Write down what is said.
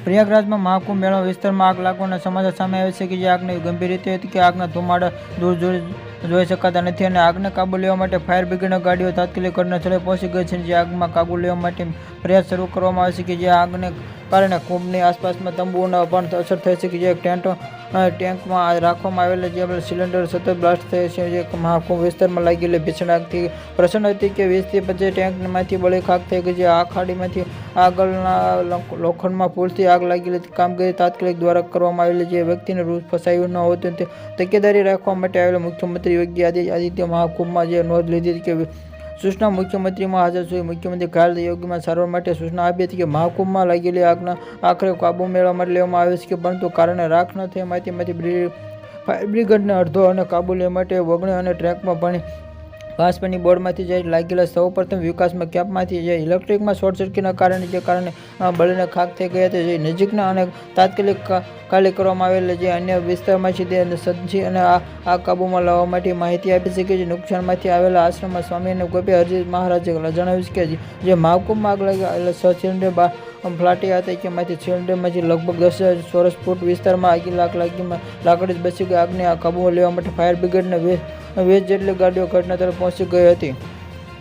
પ્રયાગરાજમાં મહાકુંભ મેળા વિસ્તારમાં આગ લાગવાના સમાચાર સામે આવે છે કે જે આગને ગંભીર રીતે હતી કે આગના ધુમાડા દૂર દૂર જોઈ શકાતા નથી અને આગને કાબુ લેવા માટે ફાયર બ્રિગેડની ગાડીઓ તાત્કાલિક ઘટનાસ્થળે પહોંચી ગઈ છે જે આગમાં કાબુ લેવા માટે પ્રયાસ શરૂ કરવામાં આવે છે કે જે આગને કારણે કુંભની આસપાસમાં તંબુઓના પણ અસર થઈ છે. કે જે ટેન્ટ ટેન્કમાં રાખવામાં આવેલા જે સિલિન્ડર સતત બ્લાસ્ટ થયે છે જે મહાકુંભ વિસ્તારમાં લાગેલી ભીષણ આગથી પ્રસન્ન હતી કે વીસથી પચીસ ટેન્કમાંથી બળી ખાક થઈ ગઈ જે આ ખાડીમાંથી આગળના લોખંડમાં પૂરતી આગ લાગેલી કામગીરી તાત્કાલિક દ્વારા કરવામાં આવેલી જે વ્યક્તિને રૂ ફસાયું ન હોતું તે તકેદારી રાખવા માટે આવેલા મુખ્યમંત્રી યોગી આદિત્ય, મહાકુંભમાં જે નોંધ લીધી કે સૂચના મુખ્યમંત્રીમાં હાજર સુધી મુખ્યમંત્રી ઘાયલ યોગીમાં સારવાર માટે સૂચના આપી હતી કે મહાકુંભમાં લાગેલી આગના આખરે કાબુ મેળવવા માટે લેવામાં આવે છે કે પરંતુ કારણે રાખ ન થઈ, માહિતીમાંથી ફાયર બ્રિગેડને અડધો અને કાબુ લેવા માટે વગણી અને ટ્રેકમાં પાણી ઘાસપની બોર્ડમાંથી જે લાગેલા સૌ પ્રથમ વિકાસમાં કેપમાંથી જે ઇલેક્ટ્રિકમાં શોર્ટ સર્કિટના કારણે જે કારણે બળીને ખાક થઈ ગયા હતા, જે નજીકના અને તાત્કાલિક ખાલી કરવામાં આવેલા જે અન્ય વિસ્તારમાં છે તે સજી અને આ આ કાબૂમાં લાવવા માટે માહિતી આપી છે. કે જે નુકસાનમાંથી આવેલા આશ્રમમાં સ્વામી અને ગોપી હરજી મહારાજે જણાવ્યું છે જે- મહાકુંભમાં આગ લાગી એટલે છ સિલિન્ડર ફ્લાટી હતા જેમાંથી સિલિન્ડરમાંથી લગભગ દસ હજાર ચોરસ ફૂટ વિસ્તારમાં આગી લાગ લાગીમાં લાકડી જ બસી ગઈ. આગને કાબૂમાં લેવા માટે ફાયર બ્રિગેડને વીસ જેટલી ગાડીઓ ઘટના તરફ પહોંચી ગઈ હતી.